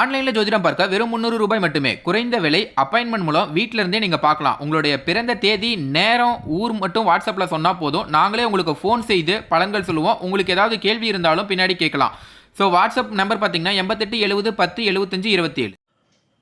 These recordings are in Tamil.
ஆன்லைனில் ஜோதிடம் பார்க்க வெறும் முந்நூறு ரூபாய் மட்டுமே. குறைந்த விலை அப்பாயின்மெண்ட் மூலம் வீட்டிலிருந்தே நீங்கள் பார்க்கலாம். உங்களுடைய பிறந்த தேதி நேரம் ஊர் மட்டும் வாட்ஸ்அப்பில் சொன்னால் போதும். நாங்களே உங்களுக்கு ஃபோன் செய்து பலன்கள் சொல்லுவோம். உங்களுக்கு ஏதாவது கேள்வி இருந்தாலும் பின்னாடி கேட்கலாம். ஸோ வாட்ஸ்அப் நம்பர் பார்த்தீங்கன்னா எண்பத்தெட்டு எழுபது பத்து எழுபத்தஞ்சு இருபத்தி ஏழு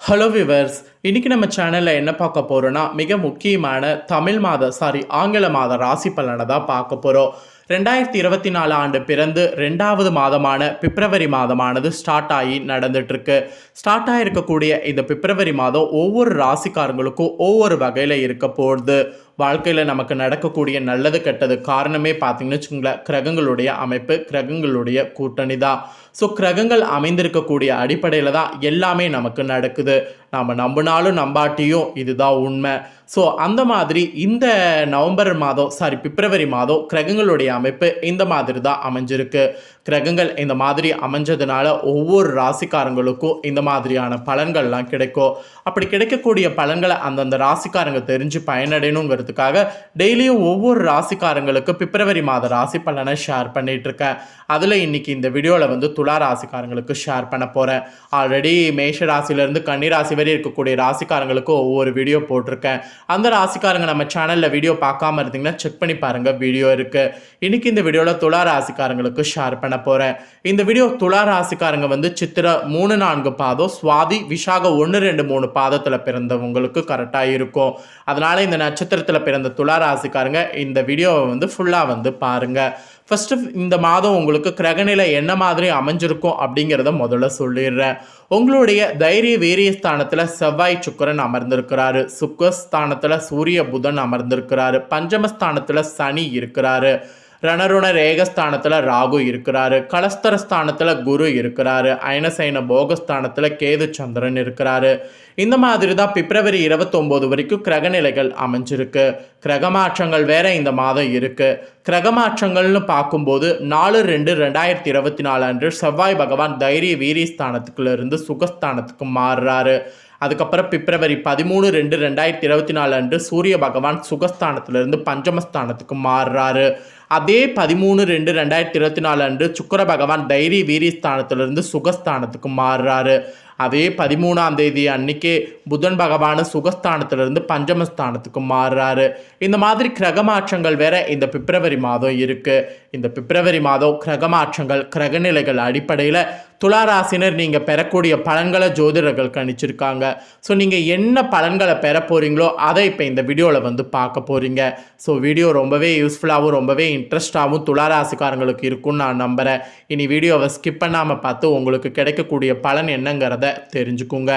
ஹலோ விவர்ஸ் இன்றைக்கி நம்ம சேனலில் என்ன பார்க்க போகிறோன்னா மிக முக்கியமான தமிழ் மாத சாரி ஆங்கில மாத ராசி பலனை தான் பார்க்க போகிறோம் ரெண்டாயிரத்தி இருபத்தி நாலு ஆண்டு பிறந்து ரெண்டாவது மாதமான பிப்ரவரி மாதமானது ஸ்டார்ட் ஆகி நடந்துட்டுருக்கு. ஸ்டார்ட் ஆகிருக்கக்கூடிய இந்த பிப்ரவரி மாதம் ஒவ்வொரு ராசிக்காரங்களுக்கும் ஒவ்வொரு வகையில் இருக்க போகுது. வாழ்க்கையில் நமக்கு நடக்கக்கூடிய நல்லது கெட்டது காரணமே பார்த்தீங்கன்னு வச்சுக்கோங்களேன் கிரகங்களுடைய அமைப்பு கிரகங்களுடைய கூட்டணி தான். ஸோ கிரகங்கள் அமைந்திருக்கக்கூடிய அடிப்படையில் தான் எல்லாமே நமக்கு நடக்குது. நாம் நம்பினாலும் நம்பாட்டியும் இதுதான் உண்மை. ஸோ அந்த மாதிரி இந்த நவம்பர் மாதம் சாரி பிப்ரவரி மாதம் கிரகங்களுடைய அமைப்பு இந்த மாதிரி தான் அமைஞ்சிருக்கு. கிரகங்கள் இந்த மாதிரி அமைஞ்சதுனால ஒவ்வொரு ராசிக்காரங்களுக்கும் இந்த மாதிரியான பலன்கள்லாம் கிடைக்கும். அப்படி கிடைக்கக்கூடிய பலன்களை அந்தந்த ராசிக்காரங்க தெரிஞ்சு பயனடையணுங்கிறது பயனடையணுங்கிறதுக்காக டெய்லியும் ஒவ்வொரு ராசிக்காரங்களுக்கு பிப்ரவரி மாத ராசி பலனை ஷேர் பண்ணிட்டு இருக்கேன். அதில் இன்னைக்கு இந்த வீடியோவில் வந்து துலா ராசிக்காரங்களுக்கு ஷேர் பண்ண போகிறேன் ஆல்ரெடி மேஷ ராசியிலேருந்து கன்னி ராசி வரை இருக்கக்கூடிய ராசிக்காரங்களுக்கு ஒவ்வொரு வீடியோ போட்டிருக்கேன். அந்த ராசிக்காரங்க நம்ம சேனலில் வீடியோ பார்க்காம இருந்தீங்கன்னா செக் பண்ணி பாருங்கள் வீடியோ இருக்குது இன்னைக்கு இந்த வீடியோவில் துலா ராசிக்காரங்களுக்கு ஷேர் பண்ண போகிறேன் இந்த வீடியோ துலா ராசிக்காரங்க வந்து சித்திர மூணு நான்கு பாதம் சுவாதி விஷாக ஒன்று ரெண்டு மூணு பாதத்தில் பிறந்தவங்களுக்கு கரெக்டாக இருக்கும். அதனால் இந்த நட்சத்திரத்தில் பிறந்த துளாராசிக்காரங்க இந்த வீடியோவை வந்து ஃபுல்லாக வந்து பாருங்கள் ஃபஸ்ட்டு இந்த மாதம் உங்களுக்கு கிரகநிலை என்ன மாதிரி அமைஞ்சிருக்கும் அப்படிங்கிறத முதல்ல சொல்லிடுறேன். உங்களுடைய தைரிய வீரிய ஸ்தானத்தில் செவ்வாய் சுக்கரன் அமர்ந்திருக்கிறாரு. சுக்கஸ்தானத்தில் சூரிய புதன் அமர்ந்திருக்கிறாரு. பஞ்சமஸ்தானத்தில் சனி இருக்கிறாரு. ரணருண ரேகஸ்தானத்தில் ராகு இருக்கிறாரு. கலஸ்தர ஸ்தானத்தில் குரு இருக்கிறாரு. அயனசைன போகஸ்தானத்தில் கேது சந்திரன் இருக்கிறாரு. இந்த மாதிரி தான் பிப்ரவரி இருபத்தொம்போது வரைக்கும் கிரகநிலைகள் அமைஞ்சிருக்கு. கிரகமாற்றங்கள் வேற இந்த மாதம் இருக்கு. கிரகமாற்றங்கள்னு பார்க்கும்போது நாலு ரெண்டு ரெண்டாயிரத்தி இருபத்தி நாலு அன்று செவ்வாய் பகவான் தைரிய வீரிய ஸ்தானத்துக்குள்ள இருந்து சுகஸ்தானத்துக்கு மாறுறாரு. அதுக்கப்புறம் பிப்ரவரி பதிமூணு ரெண்டு ரெண்டாயிரத்தி இருபத்தி நாலு அன்று சூரிய பகவான் சுகஸ்தானத்திலிருந்து பஞ்சமஸ்தானத்துக்கு மாறுறாரு. அதே பதிமூணு ரெண்டு ரெண்டாயிரத்தி இருபத்தி நாலு அன்று சுக்கர பகவான் தைரிய வீரியஸ்தானத்திலிருந்து சுகஸ்தானத்துக்கு மாறுறாரு. அதே பதிமூணாம் தேதி அன்னைக்கே புதன் பகவான் சுகஸ்தானத்திலிருந்து பஞ்சமஸ்தானத்துக்கு மாறுறாரு. இந்த மாதிரி கிரகமாற்றங்கள் வேற இந்த பிப்ரவரி மாதம் இருக்கு. இந்த பிப்ரவரி மாதம் கிரகமாற்றங்கள் கிரகநிலைகள் அடிப்படையில் துளாராசினர் நீங்கள் பெறக்கூடிய பலன்களை ஜோதிடர்கள் கணிச்சிருக்காங்க. ஸோ நீங்கள் என்ன பலன்களை பெற போகிறீங்களோ அதை இப்போ இந்த வீடியோவில் வந்து பார்க்க போகிறீங்க ஸோ வீடியோ ரொம்பவே யூஸ்ஃபுல்லாகவும் ரொம்பவே இன்ட்ரெஸ்டாகவும் துளாராசிக்காரங்களுக்கு இருக்கும்னு நான் நம்புகிறேன் இனி வீடியோவை ஸ்கிப் பண்ணாமல் பார்த்து உங்களுக்கு கிடைக்கக்கூடிய பலன் என்னங்கிறத தெரிஞ்சுக்கோங்க.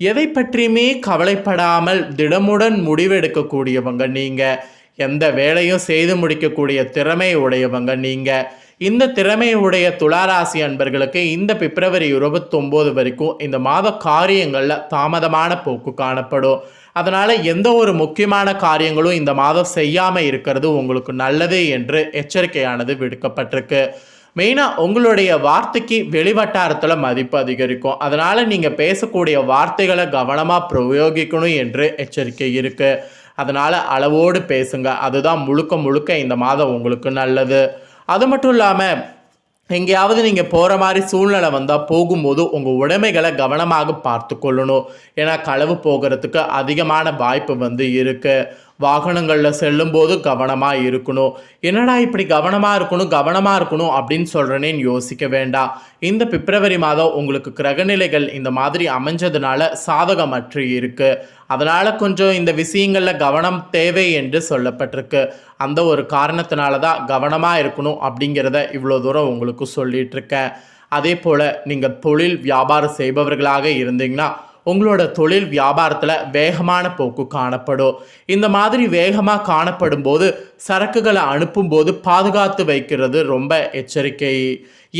எதை பற்றியுமே கவலைப்படாமல் திடமுடன் முடிவெடுக்கக்கூடியவங்க நீங்கள் எந்த வேலையும் செய்து முடிக்கக்கூடிய திறமை உடையவங்க நீங்கள் இந்த திறமை உடைய துளாராசி அன்பர்களுக்கு இந்த பிப்ரவரி இருபத்தொம்போது வரைக்கும் இந்த மாத காரியங்களில் தாமதமான போக்கு காணப்படும். அதனால் எந்த ஒரு முக்கியமான காரியங்களும் இந்த மாதம் செய்யாமல் இருக்கிறது உங்களுக்கு நல்லது என்று எச்சரிக்கையானது விடுக்கப்பட்டிருக்கு. மெயினாக உங்களுடைய வார்த்தைக்கு வெளிவட்டாரத்தில் மதிப்பு அதிகரிக்கும். அதனால் நீங்கள் பேசக்கூடிய வார்த்தைகளை கவனமாக பிரயோகிக்கணும் என்று எச்சரிக்கை இருக்குது அதனால் அளவோடு பேசுங்க. அதுதான் முழுக்க முழுக்க இந்த மாதம் உங்களுக்கு நல்லது. அது மட்டும் இல்லாமல் எங்கேயாவது நீங்கள் போகிற மாதிரி சூழ்நிலை வந்தால் போகும்போது உங்கள் உடைமைகளை கவனமாக பார்த்து கொள்ளணும். ஏன்னா களவு போகிறதுக்கு அதிகமான வாய்ப்பு வந்து இருக்குது வாகனங்களில் செல்லும்போது கவனமாக இருக்கணும். என்னடா இப்படி கவனமாக இருக்கணும் கவனமாக இருக்கணும் அப்படின்னு சொல்கிறேனேன்னு யோசிக்க வேண்டாம். இந்த பிப்ரவரி மாதம் உங்களுக்கு கிரகநிலைகள் இந்த மாதிரி அமைஞ்சதுனால சாதகமற்று இருக்குது அதனால் கொஞ்சம் இந்த விஷயங்களில் கவனம் தேவை என்று சொல்லப்பட்டிருக்கு. அந்த ஒரு காரணத்தினால தான் கவனமாக இருக்கணும் அப்படிங்கிறத இவ்வளோ தூரம் உங்களுக்கு சொல்லிகிட்ருக்கேன் அதே போல் நீங்கள் தொழில் வியாபாரம் செய்பவர்களாக இருந்தீங்கன்னா உங்களோட தொழில் வியாபாரத்தில் வேகமான போக்கு காணப்படும். இந்த மாதிரி வேகமாக காணப்படும் போது சரக்குகளை அனுப்பும்போது பாதுகாத்து வைக்கிறது ரொம்ப எச்சரிக்கை.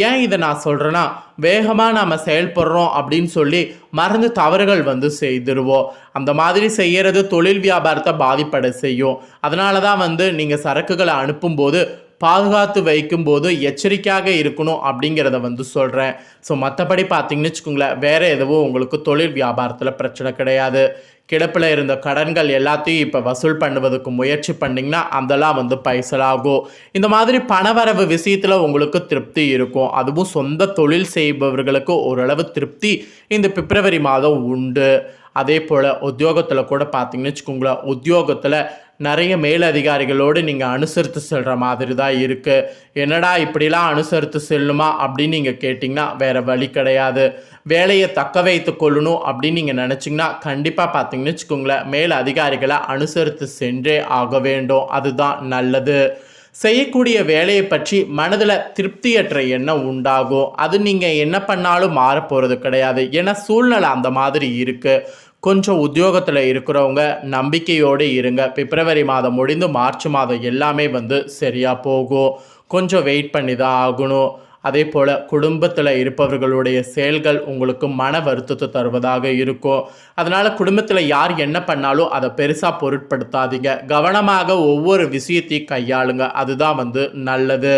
ஏன் இதை நான் சொல்கிறேன்னா வேகமாக நாம் செயல்படுறோம் அப்படின்னு சொல்லி மறந்து தவறுகள் வந்து செய்திருவோம். அந்த மாதிரி செய்கிறது தொழில் வியாபாரத்தை பாதிப்படை செய்யும். அதனால தான் வந்து நீங்கள் சரக்குகளை அனுப்பும்போது பாதுகாத்து வைக்கும்போது எச்சரிக்கையாக இருக்கணும் அப்படிங்கிறத வந்து சொல்கிறேன் ஸோ மற்றபடி பார்த்தீங்கன்னு வச்சுக்கோங்களேன் வேறு எதுவும் உங்களுக்கு தொழில் வியாபாரத்தில் பிரச்சனை கிடையாது. கிடப்பில் இருந்த கடன்கள் எல்லாத்தையும் இப்போ வசூல் பண்ணுவதற்கு முயற்சி பண்ணிங்கன்னா அதெல்லாம் வந்து பைசலாகும். இந்த மாதிரி பணவரவு விஷயத்தில் உங்களுக்கு திருப்தி இருக்கும். அதுவும் சொந்த தொழில் செய்பவர்களுக்கு ஓரளவு திருப்தி இந்த பிப்ரவரி மாதம் உண்டு. அதே போல் உத்தியோகத்தில் கூட பார்த்தீங்கன்னு வச்சுக்கோங்களேன் உத்தியோகத்தில் நிறைய மேலதிகாரிகளோடு நீங்கள் அனுசரித்து செல்கிற மாதிரி தான் இருக்குது என்னடா இப்படிலாம் அனுசரித்து செல்லுமா அப்படின்னு நீங்கள் கேட்டிங்கன்னா வேறு வழி கிடையாது. வேலையை தக்க வைத்து கொள்ளணும் அப்படின்னு நீங்கள் நினச்சிங்கன்னா கண்டிப்பாக பார்த்தீங்கன்னு வச்சுக்கோங்களேன் மேல் அதிகாரிகளை அனுசரித்து சென்றே ஆக வேண்டும். அதுதான் நல்லது. செய்யக்கூடிய வேலையை பற்றி மனதில் திருப்தியற்ற எண்ணம் உண்டாகும். அது நீங்கள் என்ன பண்ணாலும் மாற போகிறது கிடையாது. ஏன்னா சூழ்நிலை அந்த மாதிரி இருக்குது கொஞ்சம் உத்தியோகத்தில் இருக்கிறவங்க நம்பிக்கையோடு இருங்க. பிப்ரவரி மாதம் முடிந்து மார்ச் மாதம் எல்லாமே வந்து சரியாக போகும். கொஞ்சம் வெயிட் பண்ணி தான் ஆகணும். அதே போல் குடும்பத்தில் இருப்பவர்களுடைய செயல்கள் உங்களுக்கு மன வருத்தத்தை தருவதாக இருக்கும். அதனால் குடும்பத்தில் யார் என்ன பண்ணாலும் அதை பெருசாக பொருட்படுத்தாதீங்க. கவனமாக ஒவ்வொரு விஷயத்தையும் கையாளுங்க. அதுதான் வந்து நல்லது.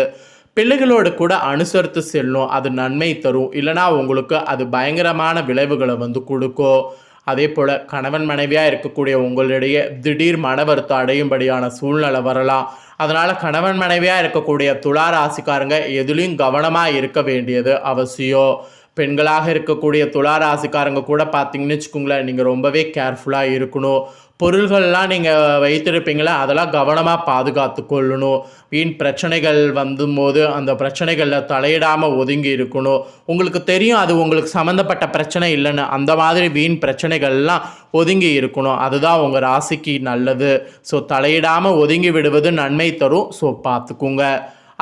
பிள்ளைகளோடு கூட அனுசரித்து செல்லும். அது நன்மை தரும். இல்லைனா உங்களுக்கு அது பயங்கரமான விளைவுகளை வந்து கொடுக்கும். அதே போல் கணவன் மனைவியாக இருக்கக்கூடிய உங்களிடையே திடீர் மன வருத்தம் அடையும்படியான சூழ்நிலை வரலாம். அதனால் கணவன் மனைவியாக இருக்கக்கூடிய துலா ராசிக்காரங்க எதுலேயும் கவனமாக இருக்க வேண்டியது அவசியம். பெண்களாக இருக்கக்கூடிய துலா ராசிக்காரங்க கூட பார்த்தீங்கன்னு வச்சுக்கோங்களேன் நீங்கள் ரொம்பவே கேர்ஃபுல்லாக இருக்கணும். பொருள்கள்லாம் நீங்கள் வைத்திருப்பீங்களே அதெல்லாம் கவனமாக பாதுகாத்து கொள்ளணும் வீண் பிரச்சனைகள் வந்தும்போது அந்த பிரச்சனைகளில் தலையிடாமல் ஒதுங்கி இருக்கணும். உங்களுக்கு தெரியும் அது உங்களுக்கு சம்மந்தப்பட்ட பிரச்சனை இல்லைன்னு. அந்த மாதிரி வீண் பிரச்சனைகள்லாம் ஒதுங்கி இருக்கணும். அதுதான் உங்கள் ராசிக்கு நல்லது. ஸோ தலையிடாமல் ஒதுங்கி விடுவது நன்மை தரும். ஸோ பார்த்துக்குங்க.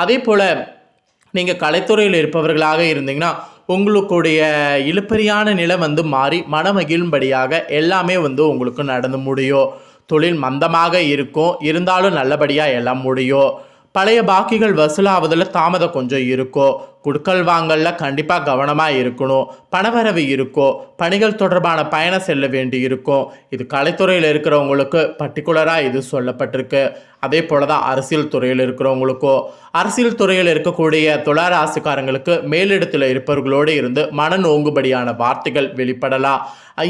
அதே போல் நீங்கள் கலைத்துறையில் இருப்பவர்களாக இருந்தீங்கன்னா உங்களுடைய இழுப்பறியான நிலை வந்து மாறி மனமகிழும்படியாக எல்லாமே வந்து உங்களுக்கு நடந்து முடியும். தொழில் மந்தமாக இருக்கும். இருந்தாலும் நல்லபடியாக எல்லாம் முடியும். பழைய பாக்கிகள் வசூலாவதில் தாமதம் கொஞ்சம் இருக்கும் குடுக்கல் வாங்கல்ல கண்டிப்பாக கவனமாக இருக்கணும். பணவரவு இருக்கும் பணிகள் தொடர்பான பயணம் செல்ல வேண்டி இருக்கும் இது கலைத்துறையில் இருக்கிறவங்களுக்கு பர்டிகுலராக இது சொல்லப்பட்டிருக்கு. அதே போல தான் அரசியல் துறையில் இருக்கிறவங்களுக்கோ. அரசியல் துறையில் இருக்கக்கூடிய துளாராசிக்காரங்களுக்கு மேலிடத்தில் இருப்பவர்களோடு இருந்து மன நோங்குபடியான வார்த்தைகள் வெளிப்படலாம்.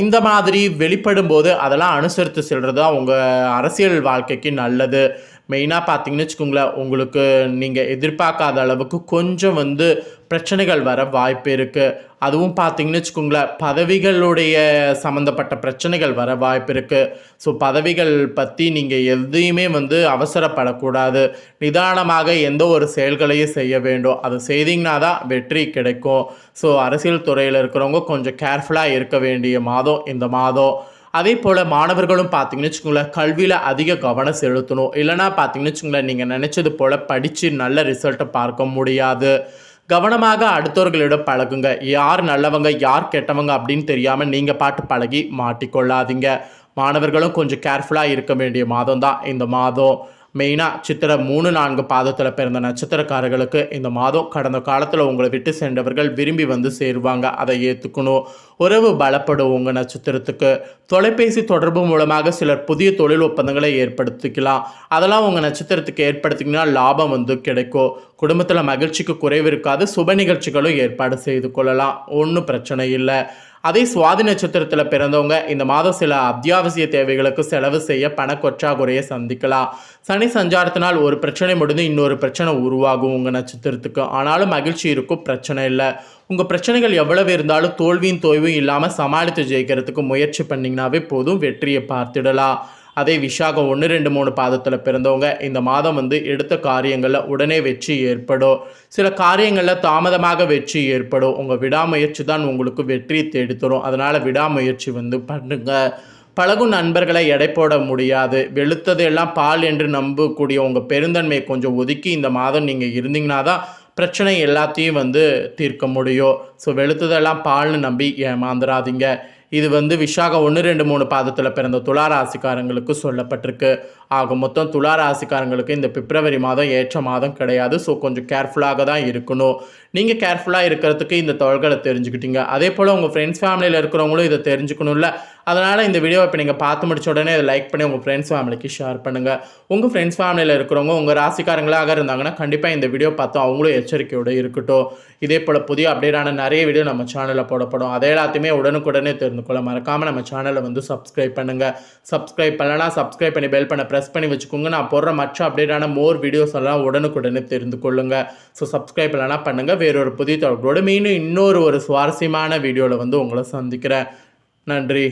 இந்த மாதிரி வெளிப்படும் போது அதெல்லாம் அனுசரித்து செல்வது தான் உங்கள் அரசியல் வாழ்க்கைக்கு நல்லது. மெயினாக பார்த்தீங்கன்னு வச்சுக்கோங்களேன் உங்களுக்கு நீங்கள் எதிர்பார்க்காத அளவுக்கு கொஞ்சம் வந்து பிரச்சனைகள் வர வாய்ப்பு இருக்குது அதுவும் பார்த்தீங்கன்னு வச்சுக்கோங்களேன் பதவிகளுடைய சம்மந்தப்பட்ட பிரச்சனைகள் வர வாய்ப்பு இருக்குது ஸோ பதவிகள் பற்றி நீங்கள் எதையுமே வந்து அவசரப்படக்கூடாது. நிதானமாக எந்த ஒரு செயல்களையும் செய்ய வேண்டும். அது செய்தீங்கன்னா தான் வெற்றி கிடைக்கும். ஸோ அரசியல் துறையில் இருக்கிறவங்க கொஞ்சம் கேர்ஃபுல்லாக இருக்க வேண்டிய மாதம் இந்த மாதம். அதே போல் மாணவர்களும் பார்த்தீங்கன்னு வச்சுக்கோங்களேன் கல்வியில் அதிக கவனம் செலுத்தணும். இல்லைனா பார்த்தீங்கன்னு வச்சுக்கோங்களேன் நீங்கள் நினச்சது போல் படித்து நல்ல ரிசல்ட்டை பார்க்க முடியாது. கவனமாக அடுத்தவர்களிடம் பழகுங்க. யார் நல்லவங்க யார் கெட்டவங்க அப்படின்னு தெரியாமல் நீங்கள் பாட்டு பழகி மாட்டிக்கொள்ளாதீங்க. மாணவர்களும் கொஞ்சம் கேர்ஃபுல்லாக இருக்க வேண்டிய மாதம் தான் இந்த மாதம். மெயினாக சித்திரை மூணு நான்கு பாதத்தில் பிறந்த நட்சத்திரக்காரர்களுக்கு இந்த மாதம் கடந்த காலத்தில் உங்களை விட்டு சென்றவர்கள் விரும்பி வந்து சேருவாங்க. அதை ஏற்றுக்கணும் உறவு பலப்படும் உங்கள் நட்சத்திரத்துக்கு. தொலைபேசி தொடர்பு மூலமாக சிலர் புதிய தொழில் ஒப்பந்தங்களை ஏற்படுத்திக்கலாம். அதெல்லாம் உங்கள் நட்சத்திரத்துக்கு ஏற்படுத்திங்கன்னா லாபம் வந்து கிடைக்கும். குடும்பத்தில் மகிழ்ச்சிக்கு குறைவு இருக்காது. சுப நிகழ்ச்சிகளும் ஏற்பாடு செய்து கொள்ளலாம். ஒன்றும் பிரச்சனை இல்லை. அதே சுவாதி நட்சத்திரத்தில் பிறந்தவங்க இந்த மாதம் சில அத்தியாவசிய தேவைகளுக்கு செலவு செய்ய பணக்கொற்றாக்குறையை சந்திக்கலாம். சனி சஞ்சாரத்தினால் ஒரு பிரச்சனை முடிந்து இன்னொரு பிரச்சனை உருவாகும் உங்கள் நட்சத்திரத்துக்கு. ஆனாலும் மகிழ்ச்சி இருக்கும் பிரச்சனை இல்லை. உங்கள் பிரச்சனைகள் எவ்வளவு இருந்தாலும் தோல்வியும் தோய்வும் இல்லாமல் சமாளித்து ஜெயிக்கிறதுக்கு முயற்சி பண்ணிங்கனாவே போதும் வெற்றியை பார்த்துடலாம். அதே விஷாகம் ஒன்று ரெண்டு மூணு பாதத்தில் பிறந்தவங்க இந்த மாதம் வந்து எடுத்த காரியங்களில் உடனே வெற்றி ஏற்படும். சில காரியங்களில் தாமதமாக வெற்றி ஏற்படும். உங்கள் விடாமுயற்சி தான் உங்களுக்கு வெற்றியை தரும். அதனால் விடாமுயற்சி வந்து பண்ணுங்க. பழகும் நண்பர்களை எடை போட முடியாது. வெளுத்ததெல்லாம் பால் என்று நம்பக்கூடிய உங்கள் பெருந்தன்மையை கொஞ்சம் ஒதுக்கி இந்த மாதம் நீங்கள் இருந்தீங்கன்னா தான் பிரச்சனை எல்லாத்தையும் வந்து தீர்க்க முடியும். ஸோ வெளுத்ததெல்லாம் பால்னு நம்பி ஏமாந்துடாதீங்க இது வந்து விஷாக ஒன்று ரெண்டு மூணு பாதத்தில் பிறந்த துளாராசிக்காரங்களுக்கு சொல்லப்பட்டிருக்கு. ஆக மொத்தம் துலா ராசிக்காரங்களுக்கு இந்த பிப்ரவரி மாதம் ஏற்ற மாதம் கிடையாது. ஸோ கொஞ்சம் கேர்ஃபுல்லாக தான் இருக்கணும். நீங்கள் கேர்ஃபுல்லாக இருக்கிறதுக்கு இந்த தொழில்களை தெரிஞ்சுக்கிட்டீங்க. அதே போல் உங்கள் ஃப்ரெண்ட்ஸ் ஃபேமிலியில் இருக்கிறவங்களும் இதை தெரிஞ்சுக்கணும்ல. அதனால் இந்த வீடியோ இப்போ நீங்கள் பார்த்து முடிச்ச உடனே இதை லைக் பண்ணி உங்கள் ஃப்ரெண்ட்ஸ் ஃபேமிலிக்கு ஷேர் பண்ணுங்கள் உங்கள் ஃப்ரெண்ட்ஸ் ஃபேமிலியில் இருக்கிறவங்க உங்கள் ராசிக்காரங்களாக இருந்தாங்கன்னா கண்டிப்பாக இந்த வீடியோ பார்த்து அவங்களும் எச்சரிக்கையோடு இருக்கட்டும். இதே போல் புதிய அப்டேட்டான நிறைய வீடியோ நம்ம சேனலில் போடப்படும். அதை எல்லாத்தையுமே உடனுக்குடனே தெரிந்து கொள்ள மறக்காமல் நம்ம சேனலை வந்து சப்ஸ்கிரைப் பண்ணுங்கள் சப்ஸ்கிரைப் பண்ணலாம் சப்ஸ்கிரைப் பண்ணி பெல் பண்ண ப்ரெஸ் ப்ரெஸ் பண்ணி வச்சுக்கோங்க. நான் போடுற மற்ற அப்டேட்டான மோர் வீடியோஸ் எல்லாம் உடனுக்குடனே தெரிந்து கொள்ளுங்கள் ஸோ சப்ஸ்கிரைப் இல்லைனா பண்ணுங்கள் வேறொரு புதிய தொடர்போடு மீண்டும் இன்னொரு ஒரு சுவாரஸ்யமான வீடியோவில் வந்து உங்களை சந்திக்கிறேன். நன்றி.